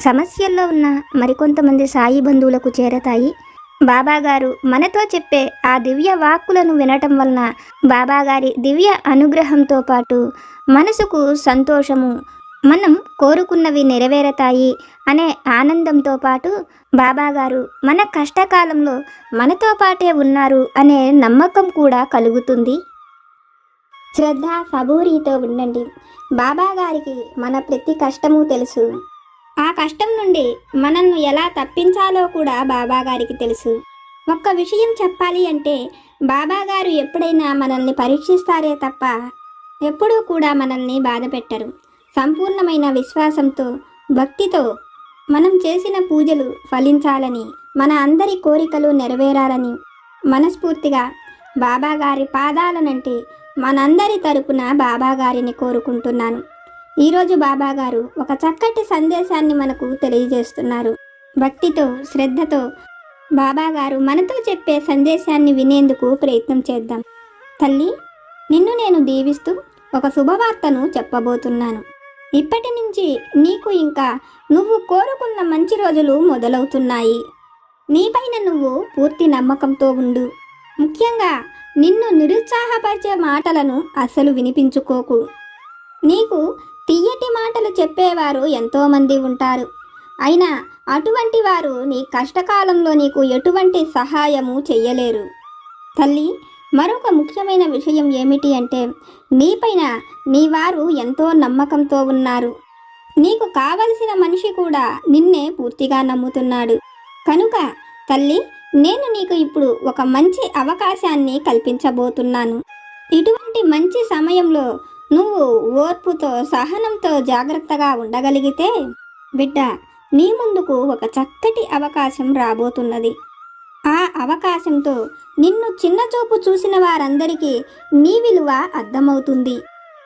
సమస్యల్లో ఉన్న మరికొంతమంది సాయి బంధువులకు చేరతాయి. బాబాగారు మనతో చెప్పే ఆ దివ్య వాక్కులను వినటం వలన బాబాగారి దివ్య అనుగ్రహంతో పాటు మనసుకు సంతోషము మనం కోరుకున్నవి నెరవేరతాయి అనే ఆనందంతో పాటు బాబాగారు మన కష్టకాలంలో మనతో పాటే ఉన్నారు అనే నమ్మకం కూడా కలుగుతుంది. శ్రద్ధ సబూరితో ఉండండి. బాబాగారికి మన ప్రతి కష్టము తెలుసు. ఆ కష్టం నుండి మనల్ని ఎలా తప్పించాలో కూడా బాబాగారికి తెలుసు. ఒక్క విషయం చెప్పాలి అంటే బాబాగారు ఎప్పుడైనా మనల్ని పరీక్షిస్తారే తప్ప ఎప్పుడూ కూడా మనల్ని బాధ పెట్టరు. సంపూర్ణమైన విశ్వాసంతో భక్తితో మనం చేసిన పూజలు ఫలించాలని మన అందరి కోరికలు నెరవేరాలని మనస్ఫూర్తిగా బాబాగారి పాదాలనంటే మనందరి తరపున బాబాగారిని కోరుకుంటున్నాను. ఈరోజు బాబా గారు ఒక చక్కటి సందేశాన్ని మనకు తెలియజేస్తున్నారు. భక్తితో శ్రద్ధతో బాబా గారు మనతో చెప్పే సందేశాన్ని వినేందుకు ప్రయత్నం చేద్దాం. తల్లి నిన్ను నేను దీవిస్తూ ఒక శుభవార్తను చెప్పబోతున్నాను. ఇప్పటి నుంచి నీకు ఇంకా నువ్వు కోరుకున్న మంచి రోజులు మొదలవుతున్నాయి. నీపైన నువ్వు పూర్తి నమ్మకంతో ఉండు. ముఖ్యంగా నిన్ను నిరుత్సాహపరిచే మాటలను అస్సలు వినిపించుకోకు. నీకు తీయటి మాటలు చెప్పేవారు ఎంతోమంది ఉంటారు. అయినా అటువంటి వారు నీ కష్టకాలంలో నీకు ఎటువంటి సహాయము చెయ్యలేరు. తల్లి మరొక ముఖ్యమైన విషయం ఏమిటి అంటే నీపైన నీ వారు ఎంతో నమ్మకంతో ఉన్నారు. నీకు కావలసిన మనిషి కూడా నిన్నే పూర్తిగా నమ్ముతున్నాడు. కనుక తల్లి నేను నీకు ఇప్పుడు ఒక మంచి అవకాశాన్ని కల్పించబోతున్నాను. ఇటువంటి మంచి సమయంలో నువ్వు ఓర్పుతో సహనంతో జాగ్రత్తగా ఉండగలిగితే బిడ్డ నీ ముందుకు ఒక చక్కటి అవకాశం రాబోతున్నది. ఆ అవకాశంతో నిన్ను చిన్నచూపు చూసిన వారందరికీ నీ విలువ అర్థమవుతుంది.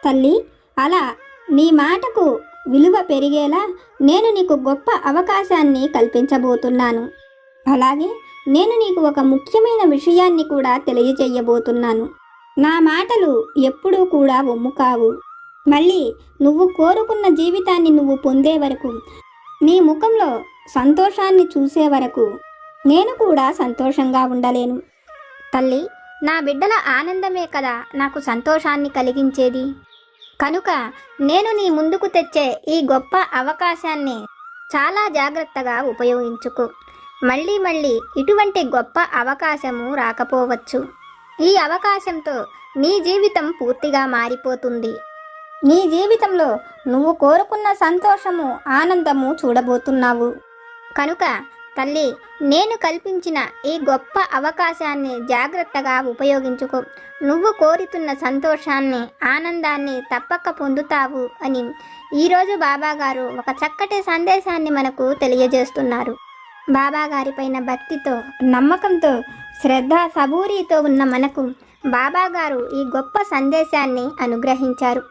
తల్లి అలా నీ మాటకు విలువ పెరిగేలా నేను నీకు గొప్ప అవకాశాన్ని కల్పించబోతున్నాను. అలాగే నేను నీకు ఒక ముఖ్యమైన విషయాన్ని కూడా తెలియజేయబోతున్నాను. నా మాటలు ఎప్పుడూ కూడా ఒమ్ము కావు. మళ్ళీ నువ్వు కోరుకున్న జీవితాన్ని నువ్వు పొందే వరకు నీ ముఖంలో సంతోషాన్ని చూసే వరకు నేను కూడా సంతోషంగా ఉండలేను. తల్లి నా బిడ్డల ఆనందమే కదా నాకు సంతోషాన్ని కలిగించేది. కనుక నేను నీ ముందుకు తెచ్చే ఈ గొప్ప అవకాశాన్ని చాలా జాగ్రత్తగా ఉపయోగించుకో. మళ్ళీ మళ్ళీ ఇటువంటి గొప్ప అవకాశము రాకపోవచ్చు. ఈ అవకాశంతో నీ జీవితం పూర్తిగా మారిపోతుంది. నీ జీవితంలో నువ్వు కోరుకున్న సంతోషము ఆనందము చూడబోతున్నావు. కనుక తల్లి నేను కల్పించిన ఈ గొప్ప అవకాశాన్ని జాగ్రత్తగా ఉపయోగించుకో. నువ్వు కోరుతున్న సంతోషాన్ని ఆనందాన్ని తప్పక పొందుతావు అని ఈరోజు బాబాగారు ఒక చక్కటి సందేశాన్ని మనకు తెలియజేస్తున్నారు. బాబాగారిపైన భక్తితో నమ్మకంతో శ్రద్ధ సబూరితో ఉన్న మనకు బాబా గారు ఈ గొప్ప సందేశాన్ని అనుగ్రహించారు.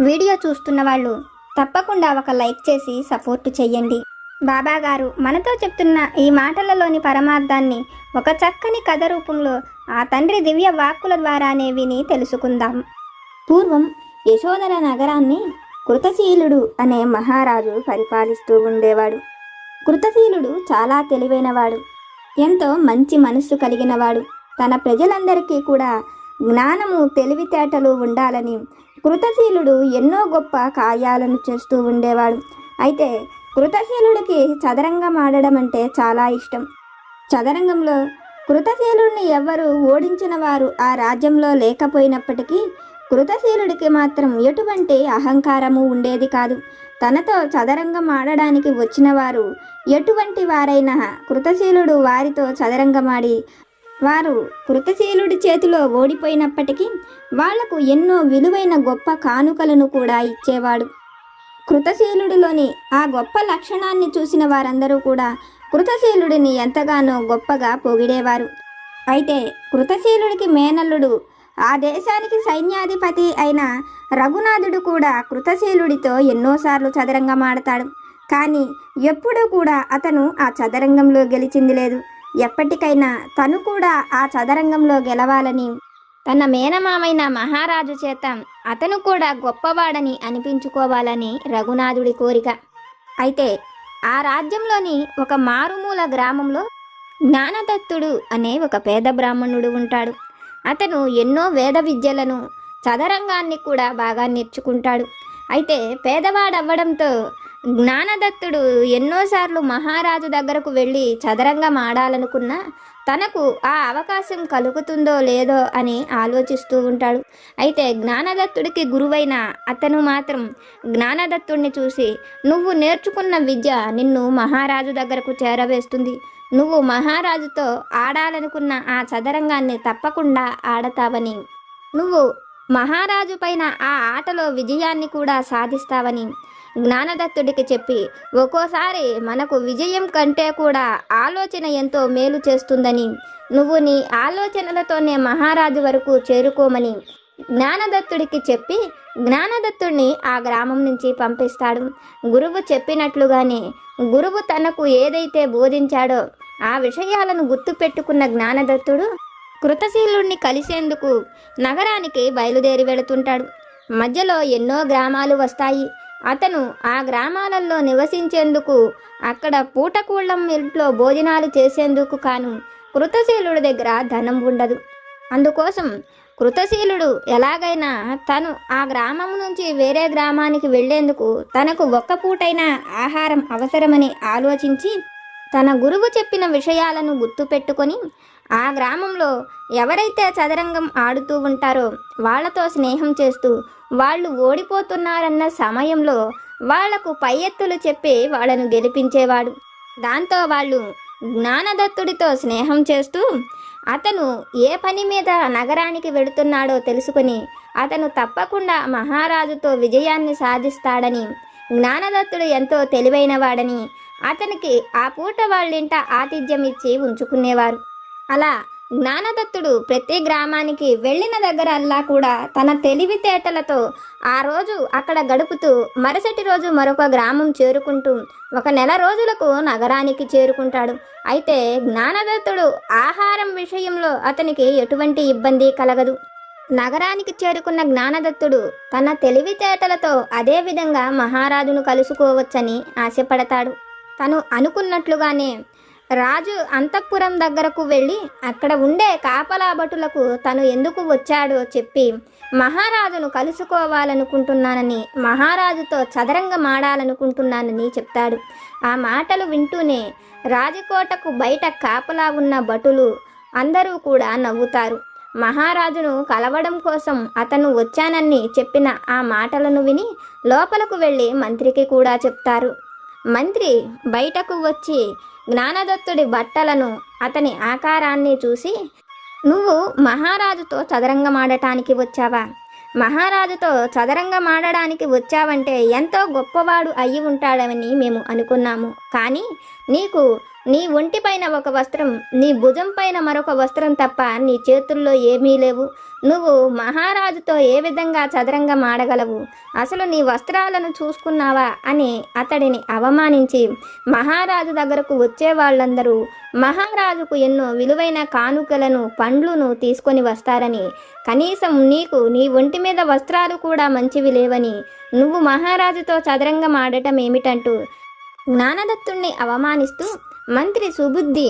వీడియో చూస్తున్న వాళ్ళు తప్పకుండా ఒక లైక్ చేసి సపోర్ట్ చేయండి. బాబా గారు మనతో చెప్తున్న ఈ మాటలలోని పరమార్థాన్ని ఒక చక్కని కథ రూపంలో ఆ తండ్రి దివ్య వాక్కుల ద్వారానే విని తెలుసుకుందాం. పూర్వం యశోదర నగరాన్ని కృతశీలుడు అనే మహారాజు పరిపాలిస్తూ ఉండేవాడు. కృతశీలుడు చాలా తెలివైనవాడు. ఎంతో మంచి మనస్సు కలిగినవాడు. తన ప్రజలందరికీ కూడా జ్ఞానము తెలివితేటలు ఉండాలని కృతశీలుడు ఎన్నో గొప్ప కార్యాలను చేస్తూ ఉండేవాడు. అయితే కృతశీలుడికి చదరంగం ఆడడం అంటే చాలా ఇష్టం. చదరంగంలో కృతశీలుడిని ఎవ్వరు ఓడించిన వారు ఆ రాజ్యంలో లేకపోయినప్పటికీ కృతశీలుడికి మాత్రం ఎటువంటి అహంకారము ఉండేది కాదు. తనతో చదరంగం ఆడడానికి వచ్చిన వారు ఎటువంటి వారైనా కృతశీలుడు వారితో చదరంగమాడి వారు కృతశీలుడి చేతిలో ఓడిపోయినప్పటికీ వాళ్ళకు ఎన్నో విలువైన గొప్ప కానుకలను కూడా ఇచ్చేవాడు. కృతశీలుడిలోని ఆ గొప్ప లక్షణాన్ని చూసిన వారందరూ కూడా కృతశీలుడిని ఎంతగానో గొప్పగా పొగిడేవారు. అయితే కృతశీలుడికి మేనల్లుడు ఆ దేశానికి సైన్యాధిపతి అయిన రఘునాథుడు కూడా కృతశీలుడితో ఎన్నోసార్లు చదరంగం ఆడతాడు. కానీ ఎప్పుడూ కూడా అతను ఆ చదరంగంలో గెలిచింది లేదు. ఎప్పటికైనా తను కూడా ఆ చదరంగంలో గెలవాలని తన మేనమామైన మహారాజు చేత అతను కూడా గొప్పవాడని అనిపించుకోవాలని రఘునాథుడి కోరిక. అయితే ఆ రాజ్యంలోని ఒక మారుమూల గ్రామంలో జ్ఞానదత్తుడు అనే ఒక పేద బ్రాహ్మణుడు ఉంటాడు. అతను ఎన్నో వేద విద్యలను చదరంగాన్ని కూడా బాగా నేర్చుకుంటాడు. అయితే పేదవాడవ్వడంతో జ్ఞానదత్తుడు ఎన్నోసార్లు మహారాజు దగ్గరకు వెళ్ళి చదరంగం ఆడాలనుకున్నా తనకు ఆ అవకాశం కలుగుతుందో లేదో అని ఆలోచిస్తూ ఉంటాడు. అయితే జ్ఞానదత్తుడికి గురువైన అతను మాత్రం జ్ఞానదత్తుడిని చూసి నువ్వు నేర్చుకున్న విద్య నిన్ను మహారాజు దగ్గరకు చేరవేస్తుంది. నువ్వు మహారాజుతో ఆడాలనుకున్న ఆ చదరంగాన్ని తప్పకుండా ఆడతావని. నువ్వు మహారాజు పైన ఆ ఆటలో విజయాన్ని కూడా సాధిస్తావని జ్ఞానదత్తుడికి చెప్పి ఒక్కోసారి మనకు విజయం కంటే కూడా ఆలోచన ఎంతో మేలు చేస్తుందని నువ్వు నీ ఆలోచనలతోనే మహారాజు వరకు చేరుకోమని జ్ఞానదత్తుడికి చెప్పి జ్ఞానదత్తుడిని ఆ గ్రామం నుంచి పంపిస్తాడు. గురువు చెప్పినట్లుగానే గురువు తనకు ఏదైతే బోధించాడో ఆ విషయాలను గుర్తుపెట్టుకున్న జ్ఞానదత్తుడు కృతశీలుణ్ణి కలిసేందుకు నగరానికి బయలుదేరి వెళుతుంటాడు. మధ్యలో ఎన్నో గ్రామాలు వస్తాయి. అతను ఆ గ్రామాలలో నివసించేందుకు అక్కడ పూటకూళ్ళం ఇంట్లో భోజనాలు చేసేందుకు కాను కృతశీలుడి దగ్గర ధనం ఉండదు. అందుకోసం కృతశీలుడు ఎలాగైనా తను ఆ గ్రామం నుంచి వేరే గ్రామానికి వెళ్ళేందుకు తనకు ఒక్క పూటైనా ఆహారం అవసరమని ఆలోచించి తన గురువు చెప్పిన విషయాలను గుర్తుపెట్టుకొని ఆ గ్రామంలో ఎవరైతే చదరంగం ఆడుతూ ఉంటారో వాళ్ళతో స్నేహం చేస్తూ వాళ్ళు ఓడిపోతున్నారన్న సమయంలో వాళ్ళకు పై ఎత్తులు చెప్పి వాళ్ళను గెలిపించేవాడు. దాంతో వాళ్ళు జ్ఞానదత్తుడితో స్నేహం చేస్తూ అతను ఏ పని మీద నగరానికి వెళుతున్నాడో తెలుసుకుని అతను తప్పకుండా మహారాజుతో విజయాన్ని సాధిస్తాడని జ్ఞానదత్తుడు ఎంతో తెలివైనవాడని అతనికి ఆ పూట వాళ్ళింట ఆతిథ్యం ఇచ్చి ఉంచుకునేవారు. అలా జ్ఞానదత్తుడు ప్రతి గ్రామానికి వెళ్ళిన దగ్గరల్లా కూడా తన తెలివితేటలతో ఆ రోజు అక్కడ గడుపుతూ మరుసటి రోజు మరొక గ్రామం చేరుకుంటూ ఒక నెల రోజులకు నగరానికి చేరుకుంటాడు. అయితే జ్ఞానదత్తుడు ఆహారం విషయంలో అతనికి ఎటువంటి ఇబ్బంది కలగదు. నగరానికి చేరుకున్న జ్ఞానదత్తుడు తన తెలివితేటలతో అదే విధంగా మహారాజును కలుసుకోవచ్చని ఆశపడతాడు. తను అనుకున్నట్లుగానే రాజు అంతఃపురం దగ్గరకు వెళ్ళి అక్కడ ఉండే కాపలా భటులకు తను ఎందుకు వచ్చాడో చెప్పి మహారాజును కలుసుకోవాలనుకుంటున్నానని మహారాజుతో చదరంగమాడాలనుకుంటున్నానని చెప్తాడు. ఆ మాటలు వింటూనే రాజకోటకు బయట కాపలా ఉన్న భటులు అందరూ కూడా నవ్వుతారు. మహారాజును కలవడం కోసం అతను వచ్చానని చెప్పిన ఆ మాటలను విని లోపలకు వెళ్ళి మంత్రికి కూడా చెప్తారు. మంత్రి బయటకు వచ్చి జ్ఞానదత్తుడి బట్టలను అతని ఆకారాన్ని చూసి నువ్వు మహారాజుతో చదరంగమాడటానికి వచ్చావా? మహారాజుతో చదరంగమాడడానికి వచ్చావంటే ఎంతో గొప్పవాడు అయి ఉంటాడని మేము అనుకున్నాము. కానీ నీకు నీ ఒంటిపైన ఒక వస్త్రం నీ భుజం పైన మరొక వస్త్రం తప్ప నీ చేతుల్లో ఏమీ లేవు. నువ్వు మహారాజుతో ఏ విధంగా చదరంగం ఆడగలవు? అసలు నీ వస్త్రాలను చూసుకున్నావా? అని అతడిని అవమానించి మహారాజు దగ్గరకు వచ్చే వాళ్ళందరూ మహారాజుకు ఎన్నో విలువైన కానుకలను పండ్లను తీసుకొని వస్తారని కనీసం నీకు నీ ఒంటి మీద వస్త్రాలు కూడా మంచివి లేవని నువ్వు మహారాజుతో చదరంగం ఆడటం ఏమిటంటూ జ్ఞానదత్తుణ్ణి అవమానిస్తూ మంత్రి సుబుద్ధి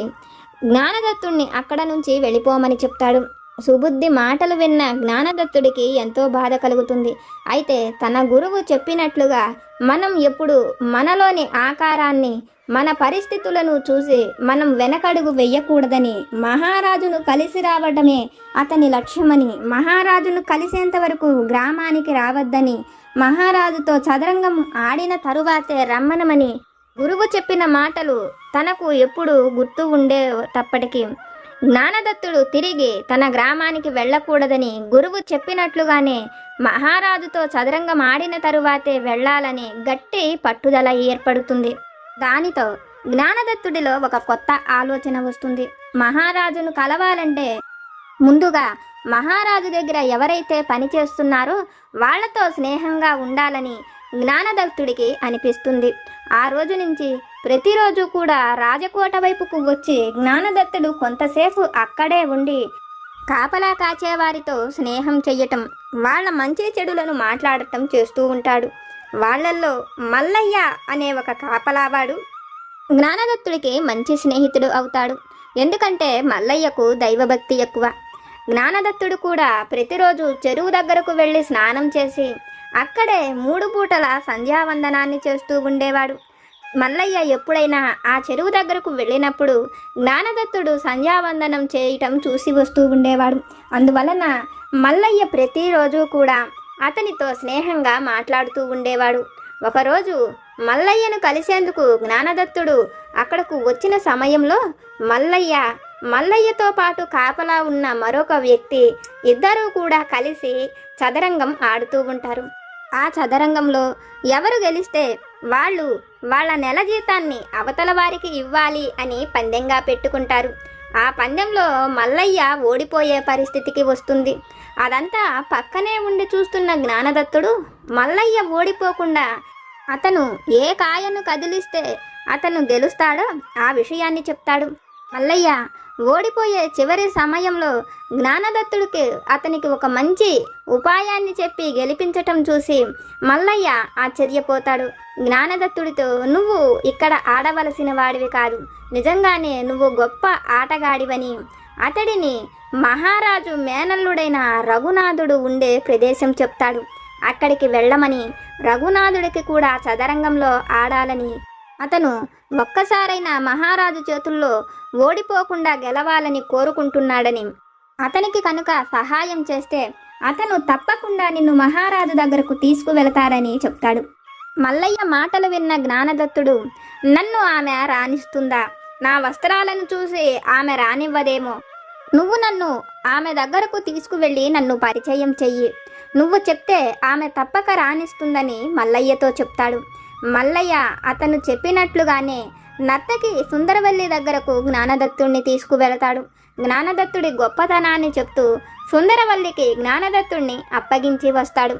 జ్ఞానదత్తుణ్ణి అక్కడ నుంచి వెళ్ళిపోమని చెప్తాడు. సుబుద్ధి మాటలు విన్న జ్ఞానదత్తుడికి ఎంతో బాధ కలుగుతుంది. అయితే తన గురువు చెప్పినట్లుగా మనం ఎప్పుడు మనలోని ఆకారాన్ని మన పరిస్థితులను చూసి మనం వెనకడుగు వెయ్యకూడదని మహారాజును కలిసి రావడమే అతని లక్ష్యమని మహారాజును కలిసేంత వరకు గ్రామానికి రావద్దని మహారాజుతో చదరంగం ఆడిన తరువాతే రమ్మనమని గురువు చెప్పిన మాటలు తనకు ఎప్పుడు గుర్తు ఉండేటప్పటికీ జ్ఞానదత్తుడు తిరిగి తన గ్రామానికి వెళ్ళకూడదని గురువు చెప్పినట్లుగానే మహారాజుతో చదరంగం ఆడిన తరువాతే వెళ్ళాలని గట్టి పట్టుదల ఏర్పడుతుంది. దానితో జ్ఞానదత్తుడిలో ఒక కొత్త ఆలోచన వస్తుంది. మహారాజును కలవాలంటే ముందుగా మహారాజు దగ్గర ఎవరైతే పని చేస్తున్నారో వాళ్ళతో స్నేహంగా ఉండాలని జ్ఞానదత్తుడికి అనిపిస్తుంది. ఆ రోజు నుంచి ప్రతిరోజు కూడా రాజకోట వైపుకు వచ్చి జ్ఞానదత్తుడు కొంతసేపు అక్కడే ఉండి కాపలా కాచేవారితో స్నేహం చెయ్యటం వాళ్ళ మంచి చెడులను మాట్లాడటం చేస్తూ ఉంటాడు. వాళ్ళల్లో మల్లయ్య అనే ఒక కాపలావాడు జ్ఞానదత్తుడికి మంచి స్నేహితుడు అవుతాడు. ఎందుకంటే మల్లయ్యకు దైవభక్తి ఎక్కువ. జ్ఞానదత్తుడు కూడా ప్రతిరోజు చెరువు దగ్గరకు వెళ్ళి స్నానం చేసి అక్కడే మూడు పూటల సంధ్యావందనాన్ని చేస్తూ ఉండేవాడు. మల్లయ్య ఎప్పుడైనా ఆ చెరువు దగ్గరకు వెళ్ళినప్పుడు జ్ఞానదత్తుడు సంధ్యావందనం చేయటం చూసి వస్తూ ఉండేవాడు. అందువలన మల్లయ్య ప్రతిరోజు కూడా అతనితో స్నేహంగా మాట్లాడుతూ ఉండేవాడు. ఒకరోజు మల్లయ్యను కలిసేందుకు జ్ఞానదత్తుడు అక్కడకు వచ్చిన సమయంలో మల్లయ్య మల్లయ్యతో పాటు కాపలా ఉన్న మరొక వ్యక్తి ఇద్దరూ కూడా కలిసి చదరంగం ఆడుతూ ఉంటారు. ఆ చదరంగంలో ఎవరు గెలిస్తే వాళ్ళు వాళ్ళ నెల జీతాన్ని అవతల వారికి ఇవ్వాలి అని పందెంగా పెట్టుకుంటారు. ఆ పందెంలో మల్లయ్య ఓడిపోయే పరిస్థితికి వస్తుంది. అదంతా పక్కనే ఉండి చూస్తున్న జ్ఞానదత్తుడు మల్లయ్య ఓడిపోకుండా అతను ఏ కాయను కదిలిస్తే అతను గెలుస్తాడో ఆ విషయాన్ని చెప్తాడు. మల్లయ్య ఓడిపోయే చివరి సమయంలో జ్ఞానదత్తుడికి అతనికి ఒక మంచి ఉపాయాన్ని చెప్పి గెలిపించటం చూసి మల్లయ్య ఆశ్చర్యపోతాడు. జ్ఞానదత్తుడితో నువ్వు ఇక్కడ ఆడవలసిన వాడివి కాదు. నిజంగానే నువ్వు గొప్ప ఆటగాడివని. అతడిని మహారాజు మేనల్లుడైన రఘునాథుడు ఉండే ప్రదేశం చెప్తాడు. అక్కడికి వెళ్ళమని రఘునాథుడికి కూడా చదరంగంలో ఆడాలని. అతను ఒక్కసారైనా మహారాజు చేతుల్లో ఓడిపోకుండా గెలవాలని కోరుకుంటున్నాడని. అతనికి కనుక సహాయం చేస్తే అతను తప్పకుండా నిన్ను మహారాజు దగ్గరకు తీసుకువెళతారని చెప్తాడు. మల్లయ్య మాటలు విన్న జ్ఞానదత్తుడు నన్ను ఆమె రాణిస్తుందా? నా వస్త్రాలను చూసి ఆమె రానివ్వదేమో. నువ్వు నన్ను ఆమె దగ్గరకు తీసుకువెళ్ళి నన్ను పరిచయం చెయ్యి. నువ్వు చెప్తే ఆమె తప్పక రాణిస్తుందని మల్లయ్యతో చెప్తాడు. మల్లయ్య అతను చెప్పినట్లుగానే నర్తకి సుందరవల్లి దగ్గరకు జ్ఞానదత్తుడిని తీసుకువెళతాడు. జ్ఞానదత్తుడి గొప్పతనాన్ని చెప్తూ సుందరవల్లికి జ్ఞానదత్తుడిని అప్పగించి వస్తాడు.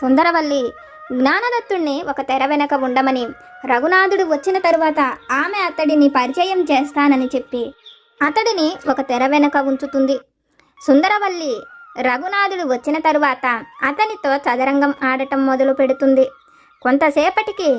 సుందరవల్లి జ్ఞానదత్తుణ్ణి ఒక తెర వెనక ఉండమని రఘునాథుడు వచ్చిన తరువాత ఆమె అతడిని పరిచయం చేస్తానని చెప్పి అతడిని ఒక తెర వెనక ఉంచుతుంది. సుందరవల్లి రఘునాథుడు వచ్చిన తరువాత అతనితో చదరంగం ఆడటం మొదలు పెడుతుంది కొంతసేపటికి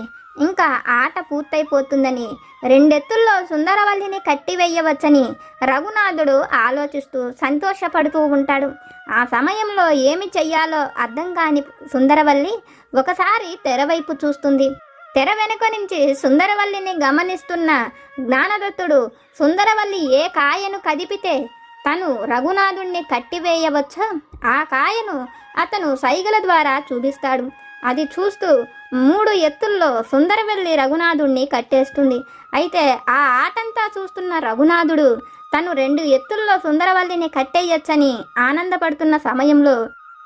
ఇంకా ఆట పూర్తయిపోతుందని రెండెత్తుల్లో సుందరవల్లిని కట్టివేయవచ్చని రఘునాథుడు ఆలోచిస్తూ సంతోషపడుతూ ఉంటాడు. ఆ సమయంలో ఏమి చెయ్యాలో అర్థం కాని సుందరవల్లి ఒకసారి తెరవైపు చూస్తుంది. తెర వెనుక నుంచి సుందరవల్లిని గమనిస్తున్న జ్ఞానదత్తుడు సుందరవల్లి ఏ కాయను కదిపితే తను రఘునాథుణ్ణి కట్టివేయవచ్చో? ఆ కాయను అతను సైగల ద్వారా చూపిస్తాడు. అది చూస్తూ మూడు ఎత్తుల్లో సుందరవెల్లి రఘునాథుణ్ణి కట్టేస్తుంది. అయితే ఆ ఆటంతా చూస్తున్న రఘునాథుడు తను రెండు ఎత్తుల్లో సుందరవల్లిని కట్టేయచ్చని ఆనందపడుతున్న సమయంలో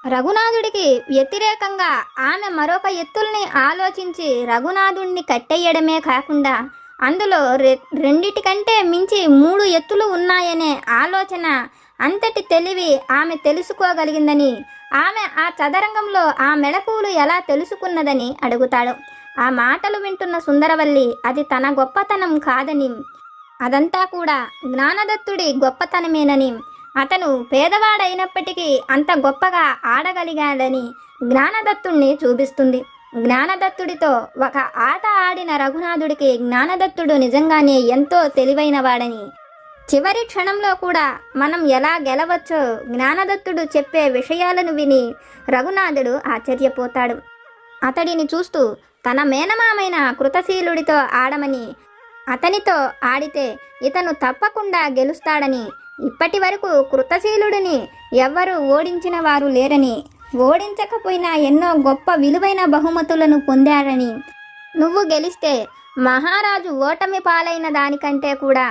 రఘునాథుడికి వ్యతిరేకంగా ఆమె మరొక ఎత్తుల్ని ఆలోచించి రఘునాథుణ్ణి కట్టేయడమే కాకుండా అందులో రె రెండిటికంటే మించి మూడు ఎత్తులు ఉన్నాయనే ఆలోచన అంతటి తెలివి ఆమె తెలుసుకోగలిగిందని ఆమె ఆ చదరంగంలో ఆ మెళకువలు ఎలా తెలుసుకున్నదని అడుగుతాడు. ఆ మాటలు వింటున్న సుందరవల్లి అది తన గొప్పతనం కాదని. అదంతా కూడా జ్ఞానదత్తుడి గొప్పతనమేనని. అతను పేదవాడైనప్పటికీ అంత గొప్పగా ఆడగలిగాడని జ్ఞానదత్తుణ్ణి చూపిస్తుంది. జ్ఞానదత్తుడితో ఒక ఆట ఆడిన రఘునాథుడికి జ్ఞానదత్తుడు నిజంగానే ఎంతో తెలివైనవాడని చివరి క్షణంలో కూడా మనం ఎలా గెలవచ్చో జ్ఞానదత్తుడు చెప్పే విషయాలను విని రఘునాథుడు ఆశ్చర్యపోతాడు. అతడిని చూస్తూ తన మేనమామైన కృతశీలుడితో ఆడమని అతనితో ఆడితే ఇతను తప్పకుండా గెలుస్తాడని ఇప్పటి వరకు కృతశీలుడిని ఎవ్వరూ ఓడించిన వారు లేరని ఓడించకపోయినా ఎన్నో గొప్ప విలువైన బహుమతులను పొందారని. నువ్వు గెలిస్తే మహారాజు ఓటమి పాలైన దానికంటే కూడా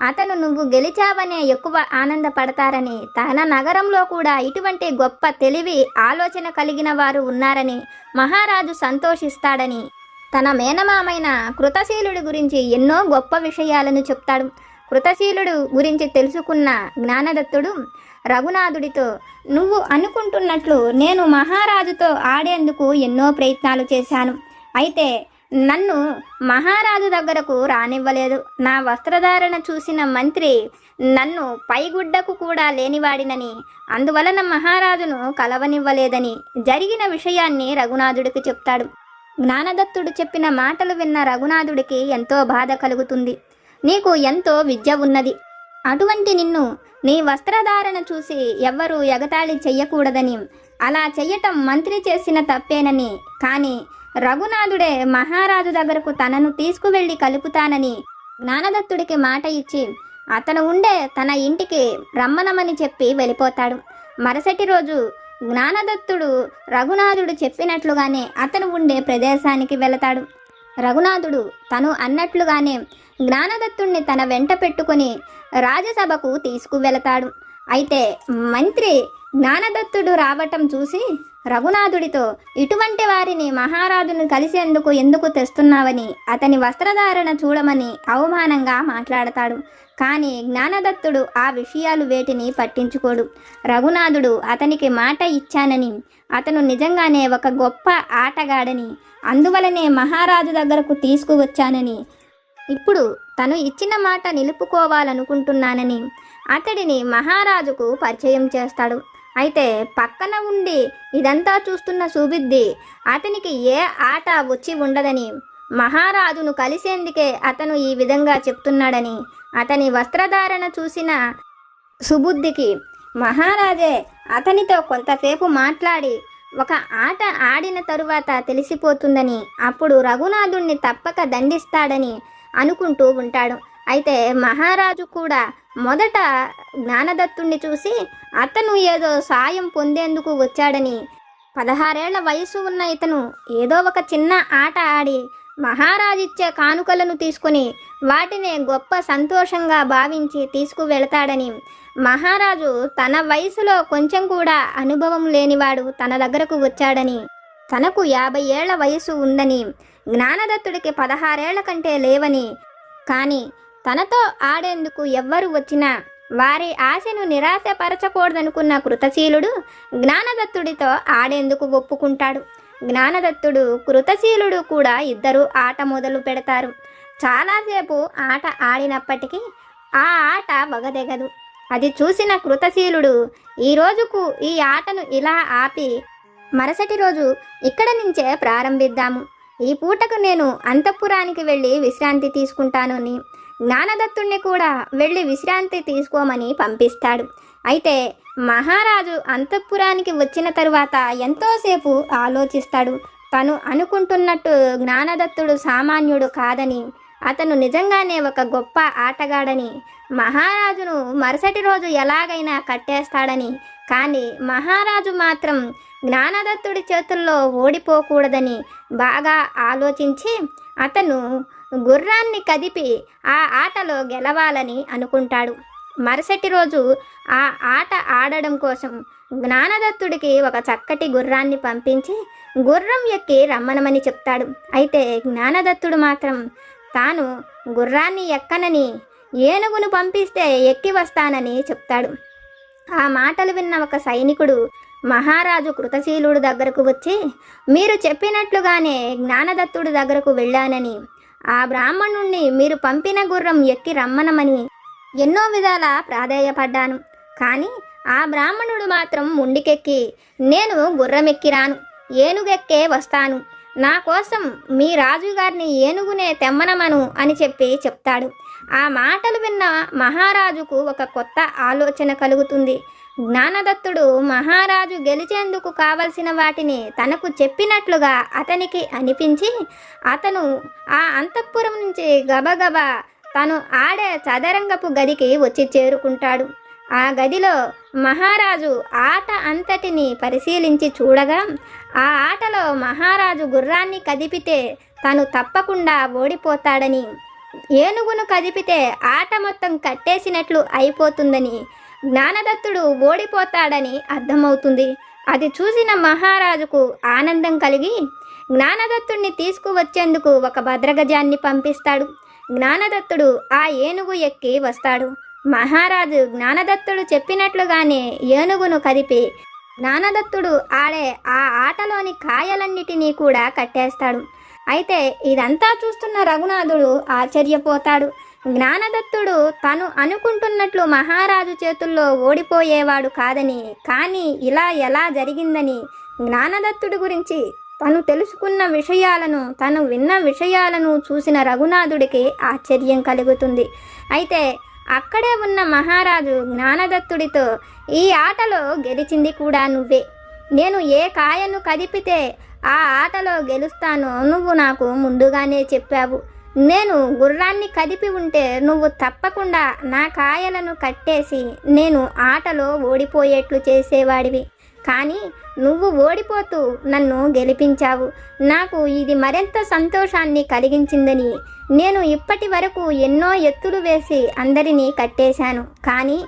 అతను నువ్వు గెలిచావనే ఎక్కువ ఆనందపడతారని తన నగరంలో కూడా ఇటువంటి గొప్ప తెలివి ఆలోచన కలిగిన వారు ఉన్నారని మహారాజు సంతోషిస్తాడని తన మేనమామైన కృతశీలుడి గురించి ఎన్నో గొప్ప విషయాలను చెప్తాడు. కృతశీలుడు గురించి తెలుసుకున్న జ్ఞానదత్తుడు రఘునాథుడితో నువ్వు అనుకుంటున్నట్లు నేను మహారాజుతో ఆడేందుకు ఎన్నో ప్రయత్నాలు చేశాను. అయితే నన్ను మహారాజు దగ్గరకు రానివ్వలేదు. నా వస్త్రధారణ చూసిన మంత్రి నన్ను పైగుడ్డకు కూడా లేనివాడినని అందువలన మహారాజును కలవనివ్వలేదని జరిగిన విషయాన్ని రఘునాథుడికి చెప్తాడు. జ్ఞానదత్తుడు చెప్పిన మాటలు విన్న రఘునాథుడికి ఎంతో బాధ కలుగుతుంది. నీకు ఎంతో విద్య ఉన్నది. అటువంటి నిన్ను నీ వస్త్రధారణ చూసి ఎవ్వరూ ఎగతాళి చెయ్యకూడదని అలా చెయ్యటం మంత్రి చేసిన తప్పేనని కానీ రఘునాథుడే మహారాజు దగ్గరకు తనను తీసుకువెళ్ళి కలుపుతానని జ్ఞానదత్తుడికి మాట ఇచ్చి అతను ఉండే తన ఇంటికి రమ్మనమని చెప్పి వెళ్ళిపోతాడు. మరుసటి రోజు జ్ఞానదత్తుడు రఘునాథుడు చెప్పినట్లుగానే అతను ఉండే ప్రదేశానికి వెళతాడు. రఘునాథుడు తను అన్నట్లుగానే జ్ఞానదత్తుణ్ణి తన వెంట పెట్టుకొని రాజసభకు తీసుకువెళతాడు. అయితే మంత్రి జ్ఞానదత్తుడు రావటం చూసి రఘునాథుడితో ఇటువంటి వారిని మహారాజును కలిసేందుకు ఎందుకు తెస్తున్నావని అతని వస్త్రధారణ చూడమని అవమానంగా మాట్లాడతాడు. కానీ జ్ఞానదత్తుడు ఆ విషయాలు వేటిని పట్టించుకోడు. రఘునాథుడు అతనికి మాట ఇచ్చానని అతను నిజంగానే ఒక గొప్ప ఆటగాడని అందువలనే మహారాజు దగ్గరకు తీసుకువచ్చానని ఇప్పుడు తను ఇచ్చిన మాట నిలుపుకోవాలనుకుంటున్నానని అతడిని మహారాజుకు పరిచయం చేస్తాడు. అయితే పక్కన ఉండి ఇదంతా చూస్తున్న సుబుద్ధి అతనికి ఏ ఆట వచ్చి ఉండదని. మహారాజును కలిసేందుకే అతను ఈ విధంగా చెప్తున్నాడని అతని వస్త్రధారణ చూసిన సుబుద్ధికి మహారాజే అతనితో కొంతసేపు మాట్లాడి ఒక ఆట ఆడిన తరువాత తెలిసిపోతుందని అప్పుడు రఘునాథుణ్ణి తప్పక దండిస్తాడని అనుకుంటూ ఉంటాడు. అయితే మహారాజు కూడా మొదట జ్ఞానదత్తుణ్ణి చూసి అతను ఏదో సాయం పొందేందుకు వచ్చాడని పదహారేళ్ళ వయసు ఉన్న ఇతను ఏదో ఒక చిన్న ఆట ఆడి మహారాజిచ్చే కానుకలను తీసుకొని వాటిని గొప్ప సంతోషంగా భావించి తీసుకువెళతాడని మహారాజు తన వయసులో కొంచెం కూడా అనుభవం లేనివాడు తన దగ్గరకు వచ్చాడని తనకు యాభై ఏళ్ళ వయసు ఉందని జ్ఞానదత్తుడికి పదహారేళ్ళ కంటే లేవని కానీ తనతో ఆడేందుకు ఎవ్వరు వచ్చినా వారి ఆశను నిరాశపరచకూడదనుకున్న కృతశీలుడు జ్ఞానదత్తుడితో ఆడేందుకు ఒప్పుకుంటాడు. జ్ఞానదత్తుడు కృతశీలుడు కూడా ఇద్దరు ఆట మొదలు పెడతారు. చాలాసేపు ఆట ఆడినప్పటికీ ఆ ఆట బగదెగదు అది చూసిన కృతశీలుడు ఈ రోజుకు ఈ ఆటను ఇలా ఆపి మరుసటి రోజు ఇక్కడ నుంచే ప్రారంభిద్దాము. ఈ పూటకు నేను అంతఃపురానికి వెళ్ళి విశ్రాంతి తీసుకుంటాను జ్ఞానదత్తుణ్ణి కూడా వెళ్ళి విశ్రాంతి తీసుకోమని పంపిస్తాడు. అయితే మహారాజు అంతఃపురానికి వచ్చిన తరువాత ఎంతోసేపు ఆలోచిస్తాడు. తను అనుకుంటున్నట్టు జ్ఞానదత్తుడు సామాన్యుడు కాదని అతను నిజంగానే ఒక గొప్ప ఆటగాడని మహారాజును మరుసటి రోజు ఎలాగైనా కట్టేస్తాడని. కానీ మహారాజు మాత్రం జ్ఞానదత్తుడి చేతుల్లో ఓడిపోకూడదని బాగా ఆలోచించి అతను గుర్రాన్ని కదిపి ఆ ఆటలో గెలవాలని అనుకుంటాడు. మరుసటి రోజు ఆ ఆట ఆడడం కోసం జ్ఞానదత్తుడికి ఒక చక్కటి గుర్రాన్ని పంపించి గుర్రం ఎక్కి రమ్మనమని చెప్తాడు. అయితే జ్ఞానదత్తుడు మాత్రం తాను గుర్రాన్ని ఎక్కనని ఏనుగును పంపిస్తే ఎక్కి వస్తానని చెప్తాడు. ఆ మాటలు విన్న ఒక సైనికుడు మహారాజు కృతశీలుడు దగ్గరకు వచ్చి మీరు చెప్పినట్లుగానే జ్ఞానదత్తుడి దగ్గరకు వెళ్ళానని ఆ బ్రాహ్మణుణ్ణి మీరు పంపిన గుర్రం ఎక్కి రమ్మనమని ఎన్నో విధాల ప్రాధేయపడ్డాను. కానీ ఆ బ్రాహ్మణుడు మాత్రం ముండికెక్కి నేను గుర్రం ఎక్కిరాను ఏనుగెక్కే వస్తాను. నా కోసం మీ రాజుగారిని ఏనుగునే తెమ్మనమను అని చెప్పి చెప్తాడు. ఆ మాటలు విన్న మహారాజుకు ఒక కొత్త ఆలోచన కలుగుతుంది. జ్ఞానదత్తుడు మహారాజు గెలిచేందుకు కావలసిన వాటిని తనకు చెప్పినట్లుగా అతనికి అనిపించి అతను ఆ అంతఃపురం నుంచి గబగబా తను ఆడే చదరంగపు గదికి వచ్చి చేరుకుంటాడు. ఆ గదిలో మహారాజు ఆట అంతటిని పరిశీలించి చూడగా ఆ ఆటలో మహారాజు గుర్రాన్ని కదిపితే తను తప్పకుండా ఓడిపోతాడని ఏనుగును కదిపితే ఆట మొత్తం కట్టేసినట్లు అయిపోతుందని జ్ఞానదత్తుడు ఓడిపోతాడని అర్థమవుతుంది. అది చూసిన మహారాజుకు ఆనందం కలిగి జ్ఞానదత్తుడిని తీసుకువచ్చేందుకు ఒక భద్రగజాన్ని పంపిస్తాడు. జ్ఞానదత్తుడు ఆ ఏనుగు ఎక్కి వస్తాడు. మహారాజు జ్ఞానదత్తుడు చెప్పినట్లుగానే ఏనుగును కదిపి జ్ఞానదత్తుడు ఆడే ఆ ఆటలోని కాయలన్నిటినీ కూడా కట్టేస్తాడు. అయితే ఇదంతా చూస్తున్న రఘునాథుడు ఆశ్చర్యపోతాడు. జ్ఞానదత్తుడు తను అనుకుంటున్నట్లు మహారాజు చేతుల్లో ఓడిపోయేవాడు కాదని కానీ ఇలా ఎలా జరిగిందని జ్ఞానదత్తుడి గురించి తను తెలుసుకున్న విషయాలను తను విన్న విషయాలను చూసిన రఘునాథుడికి ఆశ్చర్యం కలుగుతుంది. అయితే అక్కడే ఉన్న మహారాజు జ్ఞానదత్తుడితో ఈ ఆటలో గెలిచింది కూడా నువ్వే. నేను ఏ కాయను కదిపితే ఆ ఆటలో గెలుస్తానో నువ్వు నాకు ముందుగానే చెప్పావు. నేను గుర్రాన్ని కదిపి ఉంటే నువ్వు తప్పకుండా నా కాయలను కట్టేసి నేను ఆటలో ఓడిపోయేట్లు చేసేవాడివి. కానీ నువ్వు ఓడిపోతూ నన్ను గెలిపించావు. నాకు ఇది మరింత సంతోషాన్ని కలిగించిందని నేను ఇప్పటి వరకు ఎన్నో ఎత్తులు వేసి అందరినీ కట్టేశాను. కానీ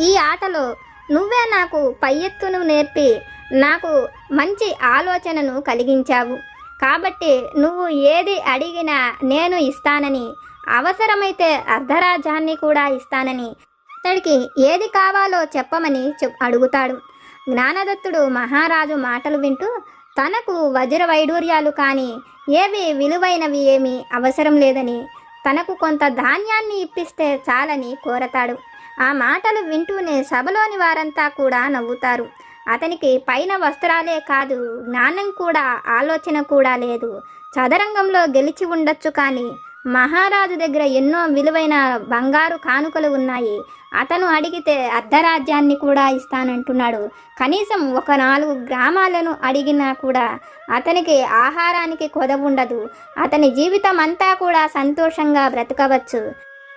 ఈ ఆటలో నువ్వే నాకు పై ఎత్తును నేర్పి నాకు మంచి ఆలోచనను కలిగించావు. కాబట్టి నువ్వు ఏది అడిగినా నేను ఇస్తానని అవసరమైతే అర్ధరాజ్యాన్ని కూడా ఇస్తానని అతడికి ఏది కావాలో చెప్పమని చెప్ అడుగుతాడు. జ్ఞానదత్తుడు మహారాజు మాటలు వింటూ తనకు వజ్ర వైడూర్యాలు కానీ ఏవి విలువైనవి ఏమీ అవసరం లేదని తనకు కొంత ధాన్యాన్ని ఇప్పిస్తే చాలని కోరతాడు. ఆ మాటలు వింటూనే సభలోని వారంతా కూడా నవ్వుతారు. అతనికి పైన వస్త్రాలే కాదు జ్ఞానం కూడా ఆలోచన కూడా లేదు. చదరంగంలో గెలిచి ఉండొచ్చు కానీ మహారాజు దగ్గర ఎన్నో విలువైన బంగారు కానుకలు ఉన్నాయి. అతను అడిగితే అర్ధరాజ్యాన్ని కూడా ఇస్తానంటున్నాడు. కనీసం ఒక నాలుగు గ్రామాలను అడిగినా కూడా అతనికి ఆహారానికి కొదవుండదు. అతని జీవితం అంతా కూడా సంతోషంగా బ్రతకవచ్చు.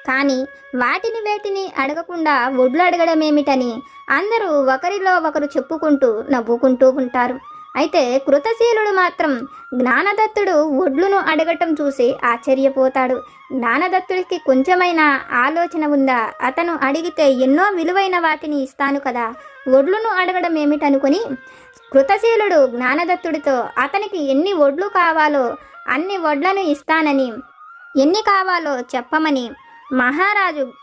కానీ వాటిని వేటిని అడగకుండా ఒడ్లు అడగడమేమిటని అందరూ ఒకరిలో ఒకరు చెప్పుకుంటూ నవ్వుకుంటూ ఉంటారు. అయితే కృతశీలుడు మాత్రం జ్ఞానదత్తుడు ఒడ్లును అడగటం చూసి ఆశ్చర్యపోతాడు. జ్ఞానదత్తుడికి కొంచెమైనా ఆలోచన ఉందా? అతను అడిగితే ఎన్నో విలువైన వాటిని ఇస్తాను కదా. ఒడ్లును అడగడం ఏమిటనుకుని కృతశీలుడు జ్ఞానదత్తుడితో అతనికి ఎన్ని ఒడ్లు కావాలో అన్ని వడ్లను ఇస్తానని ఎన్ని కావాలో చెప్పమని మహారాజు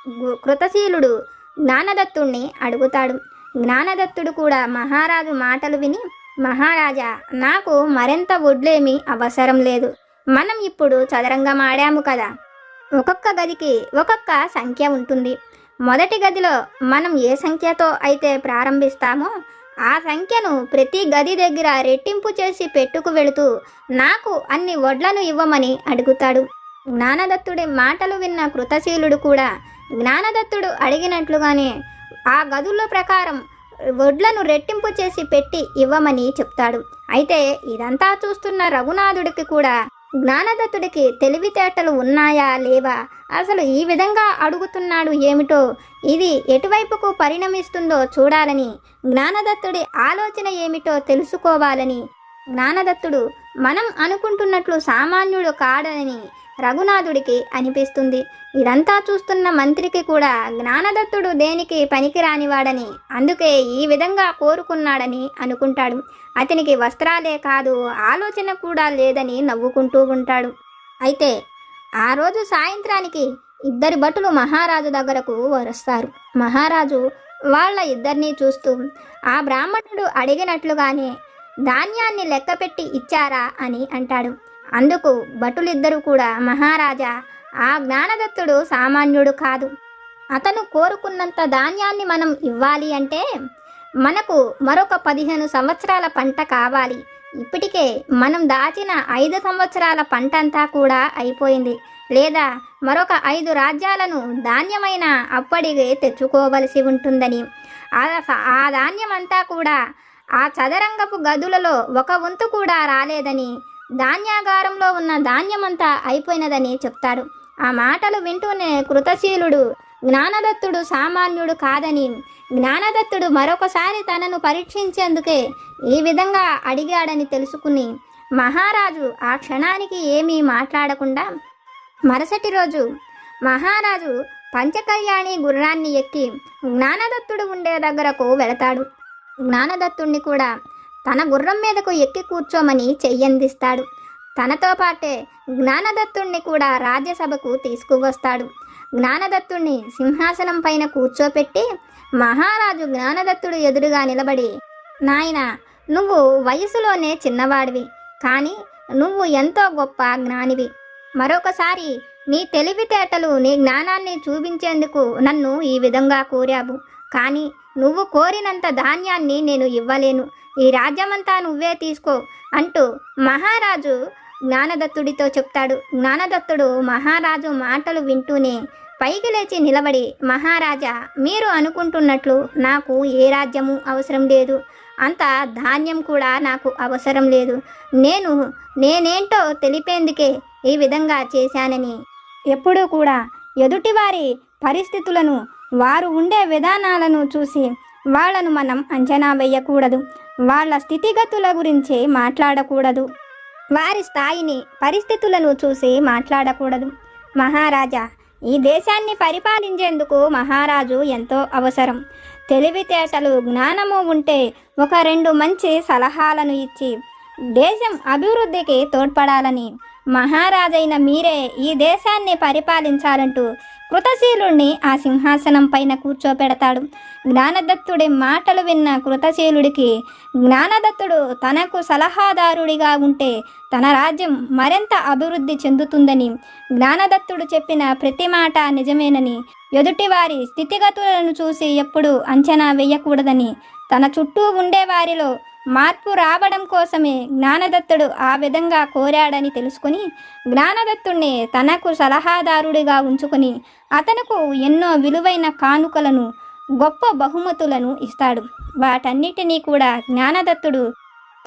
కృతశీలుడు జ్ఞానదత్తుణ్ణి అడుగుతాడు. జ్ఞానదత్తుడు కూడా మహారాజు మాటలు విని మహారాజా నాకు మరింత వడ్లేమీ అవసరం లేదు. మనం ఇప్పుడు చదరంగం ఆడాము కదా. ఒక్కొక్క గదికి ఒక్కొక్క సంఖ్య ఉంటుంది. మొదటి గదిలో మనం ఏ సంఖ్యతో అయితే ప్రారంభిస్తామో ఆ సంఖ్యను ప్రతి గది దగ్గర రెట్టింపు చేసి పెట్టుకు వెళుతూ నాకు అన్ని వడ్లను ఇవ్వమని అడుగుతాడు. జ్ఞానదత్తుడి మాటలు విన్న కృతశీలుడు కూడా జ్ఞానదత్తుడు అడిగినట్లుగానే ఆ గదుల ప్రకారం వడ్లను రెట్టింపు చేసి పెట్టి ఇవ్వమని చెప్తాడు. అయితే ఇదంతా చూస్తున్న రఘునాథుడికి కూడా జ్ఞానదత్తుడికి తెలివితేటలు ఉన్నాయా లేవా? అసలు ఈ విధంగా అడుగుతున్నాడు ఏమిటో ఇది ఎటువైపుకు పరిణమిస్తుందో చూడాలని జ్ఞానదత్తుడి ఆలోచన ఏమిటో తెలుసుకోవాలని జ్ఞానదత్తుడు మనం అనుకుంటున్నట్లు సామాన్యుడు కాడని రఘునాథుడికి అనిపిస్తుంది. ఇదంతా చూస్తున్న మంత్రికి కూడా జ్ఞానదత్తుడు దేనికి పనికిరానివాడని అందుకే ఈ విధంగా కోరుకున్నాడని అనుకుంటాడు. అతనికి వస్త్రాలే కాదు ఆలోచన కూడా లేదని నవ్వుకుంటూ ఉంటాడు. అయితే ఆ రోజు సాయంత్రానికి ఇద్దరి భటులు మహారాజు దగ్గరకు వరుస్తారు. మహారాజు వాళ్ళ ఇద్దరిని చూస్తూ ఆ బ్రాహ్మణుడు అడిగినట్లుగానే ధాన్యాన్ని లెక్కపెట్టి ఇచ్చారా అని అంటాడు. అందుకు భటులిద్దరూ కూడా మహారాజా ఆ జ్ఞానదత్తుడు సామాన్యుడు కాదు. అతను కోరుకున్నంత ధాన్యాన్ని మనం ఇవ్వాలి అంటే మనకు మరొక పదిహేను సంవత్సరాల పంట కావాలి. ఇప్పటికే మనం దాచిన ఐదు సంవత్సరాల పంట అంతా కూడా అయిపోయింది. లేదా మరొక ఐదు రాజ్యాలను ధాన్యమైన అప్పటికే తెచ్చుకోవలసి ఉంటుందని. ఆ ధాన్యమంతా ధాన్యం అంతా కూడా ఆ చదరంగపు గదులలో ఒక వంతు కూడా రాలేదని ధాన్యాగారంలో ఉన్న ధాన్యమంతా అయిపోయినదని చెప్తాడు ఆ మాటలు వింటూనే కృతశీలుడు జ్ఞానదత్తుడు సామాన్యుడు కాదని జ్ఞానదత్తుడు మరొకసారి తనను పరీక్షించేందుకే ఈ విధంగా అడిగాడని తెలుసుకుని మహారాజు ఆ క్షణానికి ఏమీ మాట్లాడకుండా మరుసటి రోజు మహారాజు పంచకళ్యాణి గుర్రాన్ని ఎక్కి జ్ఞానదత్తుడు ఉండే దగ్గరకు వెళతాడు. జ్ఞానదత్తుణ్ణి కూడా తన గుర్రం మీదకు ఎక్కి కూర్చోమని చెయ్యందిస్తాడు. తనతో పాటే జ్ఞానదత్తుణ్ణి కూడా రాజ్యసభకు తీసుకువస్తాడు. జ్ఞానదత్తుణ్ణి సింహాసనం పైన కూర్చోపెట్టి మహారాజు జ్ఞానదత్తుడు ఎదురుగా నిలబడి నాయన నువ్వు వయసులోనే చిన్నవాడివి కానీ నువ్వు ఎంతో గొప్ప జ్ఞానివి. మరొకసారి నీ తెలివితేటలు నీ జ్ఞానాన్ని చూపించేందుకు నన్ను ఈ విధంగా కోరావు. కానీ నువ్వు కోరినంత ధాన్యాన్ని నేను ఇవ్వలేను. ఈ రాజ్యమంతా నువ్వే తీసుకో అంటూ మహారాజు జ్ఞానదత్తుడితో చెప్తాడు. జ్ఞానదత్తుడు మహారాజు మాటలు వింటూనే పైకి లేచి నిలబడి మహారాజా మీరు అనుకుంటున్నట్లు నాకు ఏ రాజ్యము అవసరం లేదు. అంత ధాన్యం కూడా నాకు అవసరం లేదు. నేను నేనేంటో తెలిపేందుకే ఈ విధంగా చేశానని. ఎప్పుడూ కూడా ఎదుటివారి పరిస్థితులను వారు ఉండే విధానాలను చూసి వాళ్ళను మనం అంచనా వేయకూడదు. వాళ్ళ స్థితిగతుల గురించి మాట్లాడకూడదు. వారి స్థాయిని పరిస్థితులను చూసి మాట్లాడకూడదు. మహారాజా ఈ దేశాన్ని పరిపాలించేందుకు మహారాజు ఎంతో అవసరం. తెలివితేటలు జ్ఞానము ఉంటే ఒక రెండు మంచి సలహాలను ఇచ్చి దేశం అభివృద్ధికి తోడ్పడాలని మహారాజైన మీరే ఈ దేశాన్ని పరిపాలించాలంటూ కృతశీలుణ్ణి ఆ సింహాసనం పైన కూర్చోపెడతాడు. జ్ఞానదత్తుడి మాటలు విన్న కృతశీలుడికి జ్ఞానదత్తుడు తనకు సలహాదారుడిగా ఉంటే తన రాజ్యం మరింత అభివృద్ధి చెందుతుందని జ్ఞానదత్తుడు చెప్పిన ప్రతి మాట నిజమేనని ఎదుటివారి స్థితిగతులను చూసి ఎప్పుడూ అంచనా వేయకూడదని తన చుట్టూ ఉండే వారిలో మార్పు రావడం కోసమే జ్ఞానదత్తుడు ఆ విధంగా కోరాడని తెలుసుకుని జ్ఞానదత్తుణ్ణి తనకు సలహాదారుడిగా ఉంచుకొని అతనుకు ఎన్నో విలువైన కానుకలను గొప్ప బహుమతులను ఇస్తాడు. వాటన్నిటినీ కూడా జ్ఞానదత్తుడు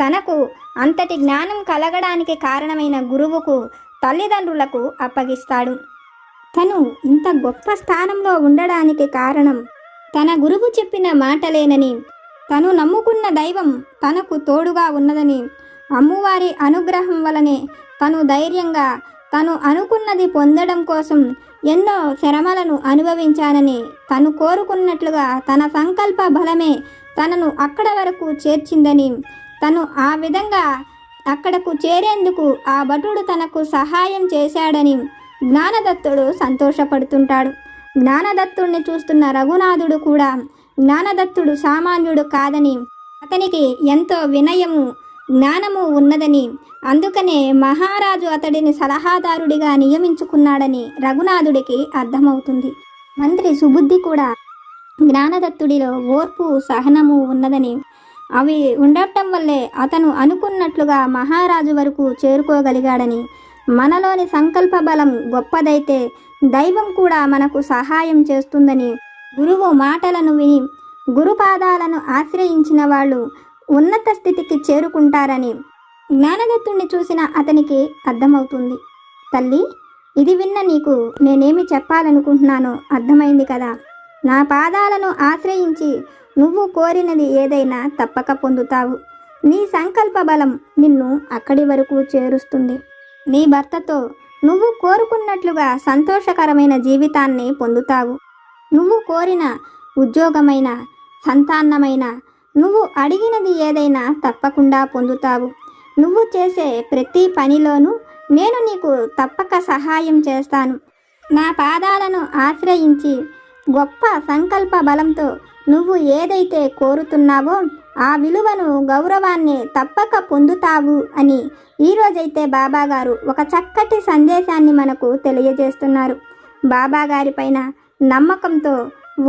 తనకు అంతటి జ్ఞానం కలగడానికి కారణమైన గురువుకు తల్లిదండ్రులకు అప్పగిస్తాడు. తను ఇంత గొప్ప స్థానంలో ఉండడానికి కారణం తన గురువు చెప్పిన మాటలేనని తను నమ్ముకున్న దైవం తనకు తోడుగా ఉన్నదని అమ్మవారి అనుగ్రహం వలనే తను ధైర్యంగా తను అనుకున్నది పొందడం కోసం ఎన్నో శ్రమలను అనుభవించానని తను కోరుకున్నట్లుగా తన సంకల్ప బలమే తనను అక్కడ వరకు చేర్చిందని తను ఆ విధంగా అక్కడకు చేరేందుకు ఆ భటుడు తనకు సహాయం చేశాడని జ్ఞానదత్తుడు సంతోషపడుతుంటాడు. జ్ఞానదత్తుడిని చూస్తున్న రఘునాథుడు కూడా జ్ఞానదత్తుడు సామాన్యుడు కాదని అతనికి ఎంతో వినయము జ్ఞానము ఉన్నదని. అందుకనే మహారాజు అతడిని సలహాదారుడిగా నియమించుకున్నాడని రఘునాథుడికి అర్థమవుతుంది. మంత్రి సుబుద్ధి కూడా జ్ఞానదత్తుడిలో ఓర్పు సహనము ఉన్నదని. అవి ఉండటం వల్లే అతను అనుకున్నట్లుగా మహారాజు వరకు చేరుకోగలిగాడని. మనలోని సంకల్ప బలం గొప్పదైతే దైవం కూడా మనకు సహాయం చేస్తుందని గురువు మాటలను విని గురుపాదాలను ఆశ్రయించిన వాళ్ళు ఉన్నత స్థితికి చేరుకుంటారని జ్ఞానదత్తుణ్ణి చూసిన అతనికి అర్థమవుతుంది. తల్లి ఇది విన్న నీకు నేనేమి చెప్పాలనుకుంటున్నానో అర్థమైంది కదా. నా పాదాలను ఆశ్రయించి నువ్వు కోరినది ఏదైనా తప్పక పొందుతావు. నీ సంకల్ప బలం నిన్ను అక్కడి వరకు చేరుస్తుంది. నీ భర్తతో నువ్వు కోరుకున్నట్లుగా సంతోషకరమైన జీవితాన్ని పొందుతావు. నువ్వు కోరిన ఉద్యోగమైన సంతానమైన నువ్వు అడిగినది ఏదైనా తప్పకుండా పొందుతావు. నువ్వు చేసే ప్రతి పనిలోనూ నేను నీకు తప్పక సహాయం చేస్తాను. నా పాదాలను ఆశ్రయించి గొప్ప సంకల్ప బలంతో నువ్వు ఏదైతే కోరుతున్నావో ఆ విలువను గౌరవాన్ని తప్పక పొందుతావు అని ఈరోజైతే బాబాగారు ఒక చక్కటి సందేశాన్ని మనకు తెలియజేస్తున్నారు. బాబాగారి పైన నమ్మకంతో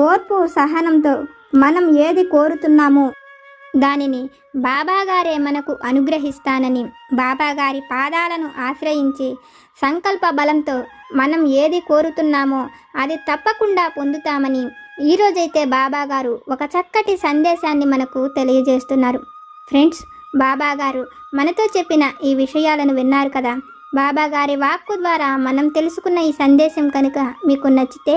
ఓర్పు సహనంతో మనం ఏది కోరుతున్నామో దానిని బాబాగారే మనకు అనుగ్రహిస్తానని బాబాగారి పాదాలను ఆశ్రయించి సంకల్ప బలంతో మనం ఏది కోరుతున్నామో అది తప్పకుండా పొందుతామని ఈరోజైతే బాబాగారు ఒక చక్కటి సందేశాన్ని మనకు తెలియజేస్తున్నారు. ఫ్రెండ్స్ బాబాగారు మనతో చెప్పిన ఈ విషయాలను విన్నారు కదా? బాబాగారి వాక్కు ద్వారా మనం తెలుసుకున్న ఈ సందేశం కనుక మీకు నచ్చితే